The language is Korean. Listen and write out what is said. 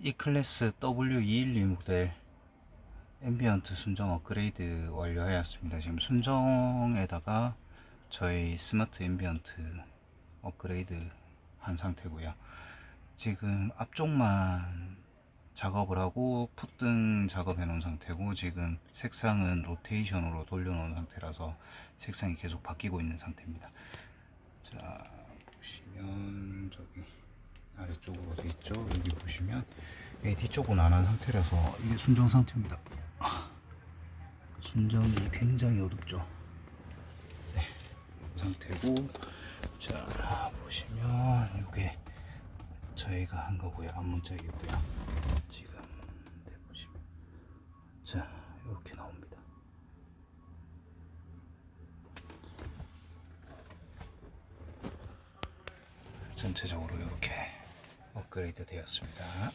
E클래스 W212 모델 앰비언트 순정 업그레이드 완료하였습니다. 지금 순정에다가 저희 스마트 앰비언트 업그레이드 한 상태고요. 지금 앞쪽만 작업을 하고 풋등 작업해 놓은 상태고 지금 색상은 로테이션으로 돌려 놓은 상태라서 색상이 계속 바뀌고 있는 상태입니다. 자 보시면 저기 아래쪽으로 돼 있죠. 여기 보시면 여기 뒤쪽은 안 한 상태라서 이게 순정 상태입니다. 아, 순정이 굉장히 어둡죠. 네, 이 상태고 자 보시면 이게 저희가 한 거고요. 앞문짝이고요. 지금 네, 보시면 자 이렇게 나옵니다. 전체적으로 이렇게 업그레이드 되었습니다.